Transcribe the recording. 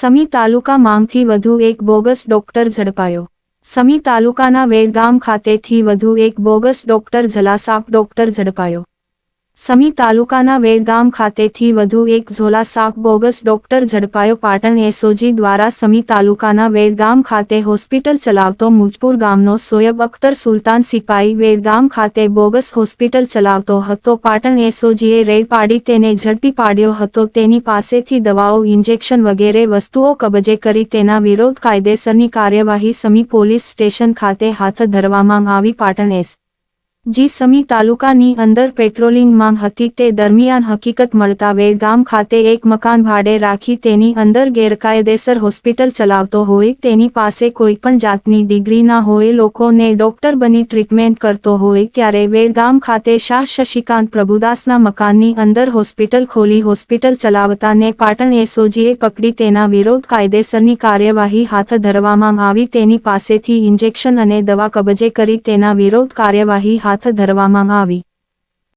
સમી તાલુકા માંગથી વધુ એક bogus doctor ઝડપાયો. સમી તાલુકાના વેડગામ ખાતેથી વધુ એક બોગસ ડોક્ટર જલાસાપ ડોક્ટર ઝડપાયો. સમી તાલુકાના વેડગામ ખાતેથી વધુ એક ઝોલાસાપ બોગસ ડોક્ટર ઝડપાયો પાટણ એસઓજી દ્વારા સમી તાલુકાના વેડગામ ખાતે હોસ્પિટલ ચલાવતો મુજપુર ગામનો સોયબ અખ્તર સુલતાન સિપાઈ વેડગામ ખાતે બોગસ હોસ્પિટલ ચલાવતો હતો. પાટણ એસઓજીએ રેડ પાડી તેને ઝડપી પાડ્યો હતો. તેની પાસેથી દવાઓ, ઇન્જેક્શન વગેરે વસ્તુઓ કબજે કરી તેના વિરોધ કાયદેસરની કાર્યવાહી સમી પોલીસ સ્ટેશન ખાતે હાથ ધરવામાં આવી. પાટણ એસ જી સમી તાલુકાની અંદર પેટ્રોલિંગમાં હતી તે દરમિયાન હકીકત મળતા વેડગામ ખાતે એક મકાન ભાડે રાખી તેની અંદર ગેરકાયદેસર હોસ્પિટલ ચલાવતો હોય, તેની પાસે કોઈ પણ જાતની ડિગ્રી ના હોય, લોકોને ડોક્ટર બની ટ્રીટમેન્ટ કરતો હોય, ત્યારે વેડગામ ખાતે શાહ શશિકાંત પ્રભુદાસના મકાનની અંદર હોસ્પિટલ ખોલી હોસ્પિટલ ચલાવતાને પાટણ એસઓજીએ પકડી તેના વિરોધ કાયદેસરની કાર્યવાહી હાથ ધરવામાં આવી, તેની પાસેથી ઇન્જેક્શન અને દવા કબજે કરી તેના વિરોધ કાર્યવાહી હાથ ધરવામાં આવી.